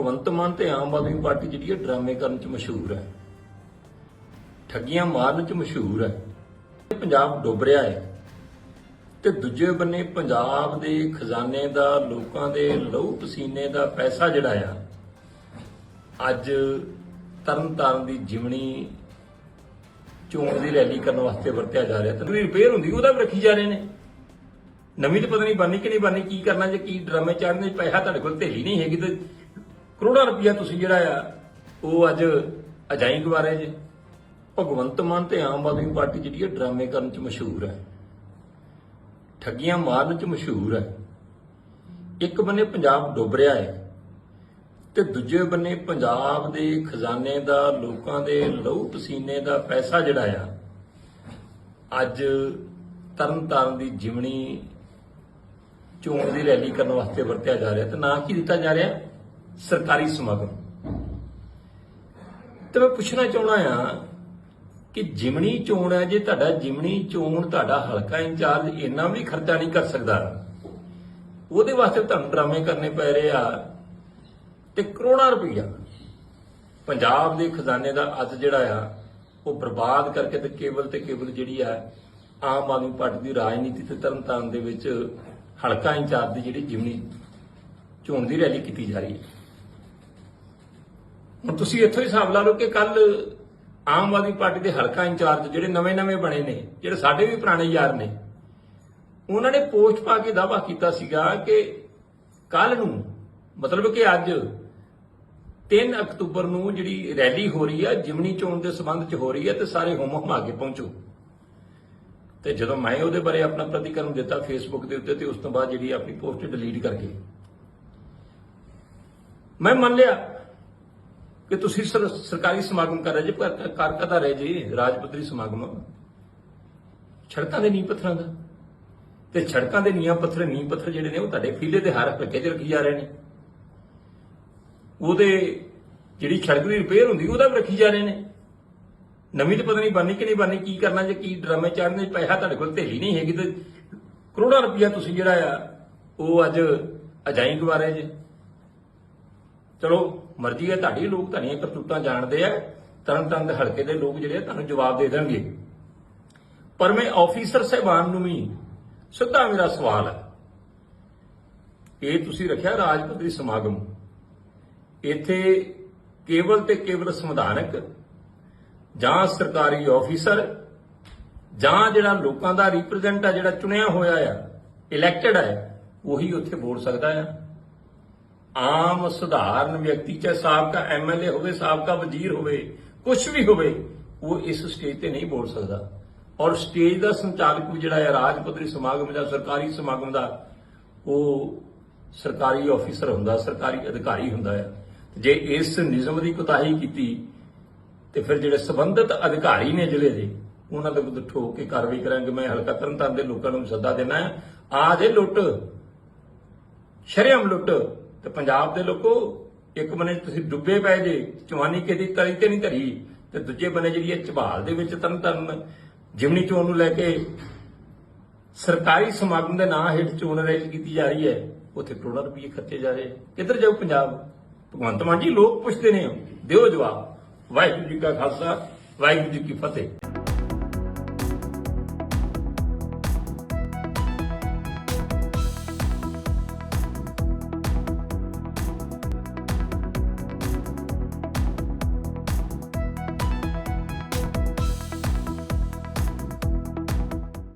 ਭਗਵੰਤ ਮਾਨ ਤੇ ਆਮ ਆਦਮੀ ਪਾਰਟੀ ਜਿਹੜੀ ਹੈ ਡਰਾਮੇ ਕਰਨ ਚ ਮਸ਼ਹੂਰ ਹੈ। ਠੱਗੀਆਂ ਮਾਰਨ ਚ ਮਸ਼ਹੂਰ ਹੈ। ਪੰਜਾਬ ਡੁੱਬ ਰਿਹਾ ਹੈ। ਤੇ ਦੂਜੇ ਬੰਨੇ ਪੰਜਾਬ ਦੇ ਖਜ਼ਾਨੇ ਦਾ, ਲੋਕਾਂ ਦੇ ਲਹੂ ਪਸੀਨੇ ਦਾ ਪੈਸਾ ਜਿਹੜਾ ਆ, ਅੱਜ ਤਰਨਤਾਰਨ ਦੀ ਜਿਮਣੀ ਚੋਣ ਦੀ ਰੈਲੀ ਕਰਨ ਵਾਸਤੇ ਵਰਤਿਆ ਜਾ ਰਿਹਾ। ਤੇ ਰਿਪੇਅਰ ਹੁੰਦੀ, ਉਹਦਾ ਵੀ ਰੱਖੀ ਜਾ ਰਹੇ ਨੇ। ਨਵੀਂ ਤਾਂ ਪਤਾ ਨਹੀਂ ਬਣਨੀ ਕਿ ਨਹੀਂ ਬਣਨੀ, ਕੀ ਕਰਨਾ, ਜੇ ਕੀ ਡਰਾਮੇ ਚਾੜਨੇ ਪੈਸਾ ਤੁਹਾਡੇ ਕੋਲ ਢੇਲੀ ਨਹੀਂ ਹੈਗੀ ਤੇ ਕਰੋੜਾਂ ਰੁਪਈਆ ਤੁਸੀਂ ਜਿਹੜਾ ਆ, ਉਹ ਅੱਜ ਅਜਾਈ ਗਵਾਰੇ ਜੇ। ਭਗਵੰਤ ਮਾਨ ਤੇ ਆਮ ਆਦਮੀ ਪਾਰਟੀ ਜਿਹੜੀ ਹੈ ਡਰਾਮੇ ਕਰਨ ਚ ਮਸ਼ਹੂਰ ਹੈ, ਠੱਗੀਆਂ ਮਾਰਨ ਚ ਮਸ਼ਹੂਰ ਹੈ, ਇੱਕ ਬੰਨੇ ਪੰਜਾਬ ਡੁੱਬ ਰਿਹਾ ਹੈ ਤੇ ਦੂਜੇ ਬੰਨੇ ਪੰਜਾਬ ਦੇ ਖਜ਼ਾਨੇ ਦਾ, ਲੋਕਾਂ ਦੇ ਲਹੂ ਪਸੀਨੇ ਦਾ ਪੈਸਾ ਜਿਹੜਾ ਆ, ਅੱਜ ਤਰਨ ਤਾਰਨ ਦੀ ਜਿਮਣੀ ਚੋਣ ਦੀ ਰੈਲੀ ਕਰਨ ਵਾਸਤੇ ਵਰਤਿਆ ਜਾ ਰਿਹਾ ਤੇ ਨਾਂ ਕੀ ਦਿੱਤਾ ਜਾ ਰਿਹਾ? ਸਰਕਾਰੀ ਸਮਾਗਮ। ਤੇ ਮੈਂ ਪੁੱਛਣਾ ਚਾਹਣਾ ਆ ਕਿ ਜਿਮਣੀ ਚੋਣ ਹੈ, ਜੇ ਤੁਹਾਡਾ ਜਿਮਣੀ ਚੋਣ, ਤੁਹਾਡਾ ਹਲਕਾ ਇੰਚਾਰਜ ਇੰਨਾ ਵੀ ਖਰਚਾ ਨਹੀਂ ਕਰ ਸਕਦਾ, ਉਹਦੇ ਵਾਸਤੇ ਤੁਹਾਨੂੰ ਡਰਾਮੇ ਕਰਨੇ ਪੈ ਰਹੇ ਆ ਤੇ ਕਰੋੜਾਂ ਰੁਪਈਆ। ਪੰਜਾਬ ਦੇ ਖਜ਼ਾਨੇ ਦਾ ਅੱਜ ਜਿਹੜਾ ਆ, ਉਹ ਬਰਬਾਦ ਕਰਕੇ ਤੇ ਕੇਵਲ ਤੇ ਕੇਵਲ ਜਿਹੜੀ ਆ, ਆਮ ਆਦਮੀ ਪਾਰਟੀ ਦੀ ਰਾਜਨੀਤੀ ਤੇ ਤਰਨਤਾਰਨ ਦੇ ਵਿੱਚ ਹਲਕਾ ਇੰਚਾਰਜ ਦੀ ਜਿਹੜੀ ਜਿਮਨੀ ਚੋਣ ਦੀ ਰੈਲੀ ਕੀਤੀ ਜਾ ਰਹੀ ਹੈ। ਹੁਣ ਤੁਸੀਂ ਇੱਥੋਂ ਹੀ ਹਿਸਾਬ ਲਾ ਲਓ ਕਿ ਕੱਲ ਆਮ ਆਦਮੀ ਪਾਰਟੀ ਦੇ ਹਲਕਾ ਇੰਚਾਰਜ ਜਿਹੜੇ ਨਵੇਂ-ਨਵੇਂ ਬਣੇ ਨੇ, ਜਿਹੜੇ ਸਾਡੇ ਵੀ ਪੁਰਾਣੇ ਯਾਰ ਨੇ, ਉਹਨਾਂ ਨੇ ਪੋਸਟ ਪਾ ਕੇ ਦਾਅਵਾ ਕੀਤਾ ਸੀਗਾ ਕਿ ਕੱਲ ਨੂੰ, ਮਤਲਬ ਕਿ ਅੱਜ 3 ਅਕਤੂਬਰ ਨੂੰ ਜਿਹੜੀ ਰੈਲੀ ਹੋ ਰਹੀ ਹੈ ਜਿਮਨੀ ਚੋਣ ਦੇ ਸਬੰਧ ਚ ਹੋ ਰਹੀ ਹੈ ਤੇ ਸਾਰੇ ਹੁਮ ਆ ਕੇ ਪਹੁੰਚੋ। ਤੇ ਜਦੋਂ ਮੈਂ ਉਹਦੇ ਬਾਰੇ ਆਪਣਾ ਪ੍ਰਤੀਕਰਮ ਦਿੱਤਾ ਫੇਸਬੁੱਕ ਦੇ ਉੱਤੇ, ਤੇ ਉਸ ਤੋਂ ਬਾਅਦ ਜਿਹੜੀ ਆਪਣੀ ਪੋਸਟ ਡਿਲੀਟ ਕਰਕੇ। ਮੈਂ ਮੰਨ ਲਿਆ ਕਿ ਤੁਸੀਂ ਸਰ- ਸਰਕਾਰੀ ਸਮਾਗਮ ਕਰ ਰਹੇ ਜੀ, ਪਰ ਕਰ ਰਹੇ ਜੀ? ਰਾਜਪੁੱਤਰੀ ਸਮਾਗਮ? ਸੜਕਾਂ ਦੇ ਨੀਂਹ ਪੱਥਰਾਂ ਦਾ। ਤੇ ਸੜਕਾਂ ਦੇ ਨੀਂਹ ਪੱਥਰ ਨੀਂਹ ਪੱਥਰ ਜਿਹੜੇ ਨੇ, ਉਹ ਤੁਹਾਡੇ ਫੀਲੇ ਦੇ ਹਰ ਹਲਕੇ 'ਚ ਰੱਖੀ ਜਾ ਰਹੇ ਨੇ। ਉਹਦੇ ਜਿਹੜੀ ਸੜਕ ਦੀ ਰਿਪੇਅਰ ਹੁੰਦੀ, ਉਹਦਾ ਵੀ ਰੱਖੀ ਜਾ ਰਹੇ ਨੇ। ਨਵੀਂ ਤਾਂ ਪਤਾ ਨਹੀਂ ਬਣਨੀ ਕਿ ਨਹੀਂ ਬਣਨੀ, ਕੀ ਕਰਨਾ ਜੇ, ਕੀ ਡਰਾਮੇ ਚਾੜਨੇ, ਪੈਸਾ ਤੁਹਾਡੇ ਕੋਲ ਢੇਲੀ ਨਹੀਂ ਹੈਗੀ ਤੇ ਕਰੋੜਾਂ ਰੁਪਈਆ ਤੁਸੀਂ ਜਿਹੜਾ ਆ, ਉਹ ਅੱਜ ਅਜਾਈ ਗਵਾ ਰਹੇ ਜੇ। ਚਲੋ, ਮਰਜ਼ੀ ਹੈ, ਤੁਹਾਡੀ ਲੋਕ ਤੁਹਾਡੀਆਂ ਕਰਤੂਤਾਂ ਜਾਣਦੇ ਆ। ਤਰਨ ਤਾਰਨ ਦੇ ਹਲਕੇ ਦੇ ਲੋਕ ਜਿਹੜੇ ਆ, ਤੁਹਾਨੂੰ ਜਵਾਬ ਦੇ ਦੇਣਗੇ। ਪਰ ਮੈਂ ਆਫੀਸਰ ਸਾਹਿਬਾਨ ਨੂੰ ਵੀ ਸਿੱਧਾ ਮੇਰਾ ਸਵਾਲ ਹੈ। ਇਹ ਤੁਸੀਂ ਰੱਖਿਆ ਰਾਜ ਪੱਧਰੀ ਸਮਾਗਮ। ਇੱਥੇ ਕੇਵਲ ਤੇ ਕੇਵਲ ਸੰਵਿਧਾਨਕ ਜਾਂ ਸਰਕਾਰੀ ਆਫੀਸਰ ਜਾਂ ਜਿਹੜਾ ਲੋਕਾਂ ਦਾ ਰਿਪਰੈਜ਼ੈਂਟ ਆ, ਜਿਹੜਾ ਚੁਣਿਆ ਹੋਇਆ ਆ ਇਲੈਕਟਡ ਹੈ ਉਹੀ ਉੱਥੇ ਬੋਲ ਸਕਦਾ ਆ। ਆਮ ਸਧਾਰਨ ਵਿਅਕਤੀ, ਚਾਹੇ ਸਾਬਕਾ ਐਮਐਲਏ ਹੋਵੇ, ਸਾਬਕਾ ਵਜ਼ੀਰ ਹੋਵੇ ਕੁਝ ਵੀ ਹੋਵੇ, ਉਹ ਇਸ ਸਟੇਜ ਤੇ ਨਹੀਂ ਬੋਲ ਸਕਦਾ। ਔਰ ਸਟੇਜ ਦਾ ਸੰਚਾਲਕ ਵੀ ਜਿਹੜਾ ਹੈ ਰਾਜ ਪੱਧਰੀ ਸਮਾਗਮ ਜਾਂ ਸਰਕਾਰੀ ਸਮਾਗਮ ਦਾ, ਉਹ ਸਰਕਾਰੀ ਆਫੀਸਰ ਹੁੰਦਾ, ਸਰਕਾਰੀ ਅਧਿਕਾਰੀ ਹੁੰਦਾ ਹੈ। ਜੇ ਇਸ ਨਿਯਮ ਦੀ ਕੁਤਾਹੀ ਕੀਤੀ, ਤੇ ਫਿਰ ਜਿਹੜੇ ਸਬੰਧਤ ਅਧਿਕਾਰੀ ਨੇ ਜ਼ਿਲ੍ਹੇ ਦੇ, ਉਹਨਾਂ ਦੇ ਵਿਰੁੱਧ ਠੋਕ ਕੇ ਕਾਰਵਾਈ ਕਰਾਂਗੇ। ਮੈਂ ਹਲਕਾ ਤਰਨਤਾਰਨ ਦੇ ਲੋਕਾਂ ਨੂੰ ਸੱਦਾ ਦੇਣਾ ਹੈ। ਆ ਜੇ ਲੁੱਟ, ਸ਼ਰੇਆਮ ਲੁੱਟ ਤੇ ਪੰਜਾਬ ਦੇ ਲੋਕੋ, ਇੱਕ ਬੰਨੇ ਤੁਸੀਂ ਡੁੱਬੇ ਪਏ ਜੇ ਚਵਾਨੀ ਕਿਹਦੀ ਤਲੀ ਤੇ ਨਹੀਂ ਧਰੀ, ਤੇ ਦੂਜੇ ਬੰਨੇ ਜਿਹੜੀ ਇਹ ਝਬਾਲ ਦੇ ਵਿੱਚ ਤਰਨਤਾਰਨ ਜਿਮਨੀ ਚੋਣ ਨੂੰ ਲੈ ਕੇ ਸਰਕਾਰੀ ਸਮਾਗਮ ਦੇ ਨਾਂ ਹੇਠ ਚੋਣ ਰੈਲੀ ਕੀਤੀ ਜਾ ਰਹੀ ਹੈ, ਉੱਥੇ ਕਰੋੜਾਂ ਰੁਪਏ ਖਰਚੇ ਜਾ ਰਹੇ। ਕਿੱਧਰ ਜਾਊ ਪੰਜਾਬ? ਭਗਵੰਤ ਮਾਨ ਜੀ, ਲੋਕ ਪੁੱਛਦੇ ਨੇ, ਦਿਓ ਜਵਾਬ। ਵਾਹਿਗੁਰੂ ਜੀ ਕਾ ਖਾਲਸਾ, ਵਾਹਿਗੁਰੂ ਜੀ ਕੀ ਫਤਿਹ।